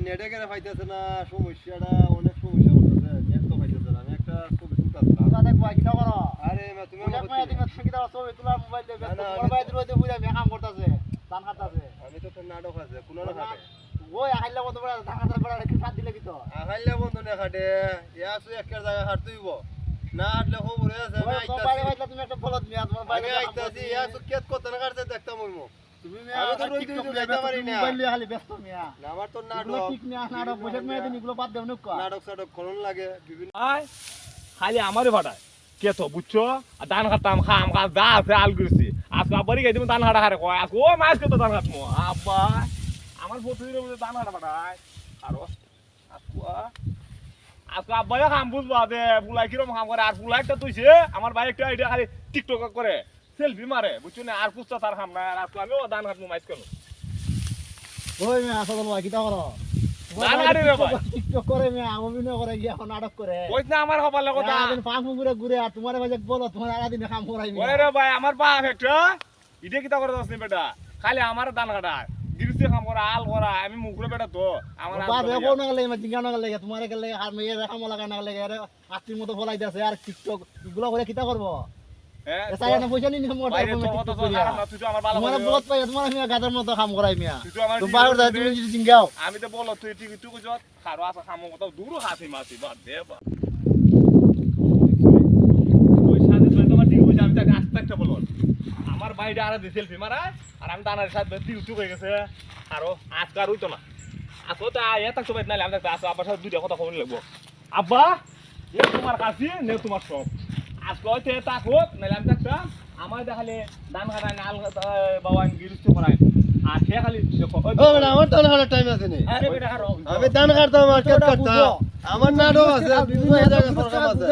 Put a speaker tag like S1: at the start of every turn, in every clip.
S1: নেটে কেন পাইতেছে না সমস্যাটা অনেক সমস্যা করতেছে। নেট তো পাইতেছে না আমি একটা ছবি তুলতাম।
S2: তোমরা দেখবা কিটা করো?
S1: আরে মা তুমি আমাকে
S2: মায়া দিকে তুমি কিটা ছবি তোলা মোবাইল দিয়ে ব্যস্ত
S1: না, না, আমি-
S2: বাইরে রইতে বুঝা মেকাম করতেছে ধান কাটতেছে
S1: আমি তো একটা নাটক আছে কোনো না খাটে?
S2: ওই আইলা মতো বড় ধান কাটার বড় কি সাত দিলে কি তো?
S1: আহাইলে বন্ধু না খাটে ইয়া আছে একটা জায়গা হাঁট তুইব। না হাঁটলে খবর আছে আমি
S2: ওই
S1: আইতাছি।
S2: তুমি একটা বলদ মিয়া তোমার বাইরে
S1: আইতাছি ইয়া কেত কত না কাটতে দেখতাম মইমো
S2: তুমি খালি
S3: ভাটায়। বুঝছ? ধান খাম খা যা আছে আল করছি আজকে আব্বারই খাই তুমি ধান কয় আজকে ও মাছ ধান আব্বা আমার প্রতিদিনের মধ্যে ধান খাটা ভাটায় আরও আজকে আজকে আব্বাই খাম বুঝবা দে কিরম খাম করে আর বুলাইটা তুইছে আমার ভাই একটা এটা খালি টিকটক করে। সেলফি মারে বুঝছ না? আর পুস্তা তার খাম না আর আজকে আমিও ধান খাতমো মাছ কেন?
S2: ওই মিয়া আসল ভাই কিটা করো করে করে এখন করে।
S3: আমার একটা। ইটা কিতা করে বেটা? খালি আমার দান কাটা। গিরসে কাম করা আল করা আমি মুখরে বেটা তো। আমার আল
S2: বাদ
S3: করা
S2: দেখো না গেলে জিঙ্গা না গেলে তোমার গেলে আর মেয়ে দেখা মলা না গেলে আরে মতো ফলাই দিয়েছে আর টিকটক এগুলো করে কিটা করব?
S3: আমি তো বলো তুই ঠিক তুই কইছ খারো আছে খামো কত দূর হাসি মাসি বাদ দে আমার বাইরে আর সেলফি মারা আর আমি দানার সাথে দিল হয়ে গেছে। আরও আজকার হইতো না আসো তা এ তাক তো বাইত আমি আসো আব্বার সাথে দুইটা কথা কম লাগবো। আব্বা এ তোমার কাছে নে তোমার সব আজকে তাক হোক নাইলে আমি তাকটা আমার দেখালে দান কাটায় নাল বাবা গিরুস্ত করায়। আর সে খালি দেখো ওই
S1: ও বেটা আমার দান খাটার টাইম আছে নি। আমি দান কাটতাম আর কাটতাম। আমার নাটক আছে বিভিন্ন জায়গায় আছে।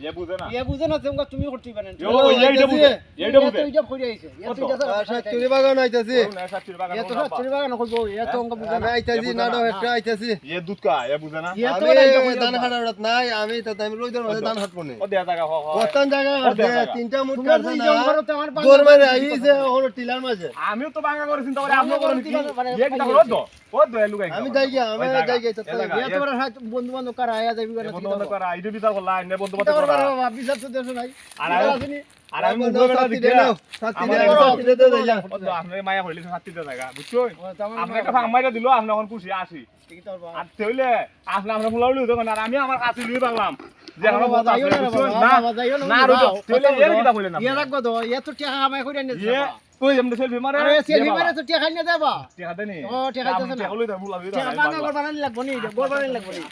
S2: বুঝে না
S3: বুঝে না।
S2: এ বুঝে না তোমরা তুমি করতে পারেন।
S3: ইয়ো, এইটা বুঝে। এইটা বুঝে।
S2: এইটা করে আইছে এ তো
S1: সাতচুরি বাগান আইতাছি।
S3: না সাচ্চির বাগান
S2: এ তো
S3: কোন
S2: বাগান কইবো এ তো অঙ্ক বুঝে
S1: আমি
S2: না
S1: আইতাছি নাটক একটা আইতাছি।
S3: এ দুধ কা এ বুঝে না।
S2: এ তো
S1: আমি দান কাটার নাই আমি তো আমি রইদের মাঝে দান কাটবো নি।
S3: ও দেয়া জায়গা হ হ
S1: কতন। তিনটা মুট
S2: তোমরা
S1: না।
S2: ইজন করতে আমার বাংলা
S1: গোর মারে আইছে ওর টিলার মাঝে।
S3: আমিও তো বাঙ্গা করে চিন্তা করে আপনি করেন কি?
S2: চিন্তা করে-
S3: এ কি তাহলে তো ও দে লুগাই
S1: আমি যাই গিয়া আমি যাই গিয়া তো
S2: এ তো বন্ধু বান্ধব কারা আয়া যাবি করে
S3: বন্ধু বান্ধব করা ইদে বিচার করলা নে বন্ধু বান্ধব আমি- আমার
S1: দে দে
S3: দে কাছে লই বাংলাম যে
S2: আরে
S3: আমার
S2: বাবা,
S3: কথা
S2: যাইও না রে
S3: বুঝছ?
S2: বাবা,
S3: না
S2: বাবা, যাইও না,
S3: না
S2: বাবা,
S3: রইতো
S2: বাবা,
S3: তাহলে
S2: কথা
S3: এর
S2: বলো।
S3: কিটা বলেন
S2: রাখব তো তো টিয়া কামাই করে নিয়ে
S3: ইয়ে সেলফি মারে?
S2: আরে সেলফি মেরে তো টিয়া নিয়ে যাবা।
S3: টিকা দেনি
S2: ও, টিকা দিতেছে না।
S3: টিকা লই দাও বুলা
S2: টিয়া বানা গড় বানানি লাগবো গড় বানানি লাগবো নি।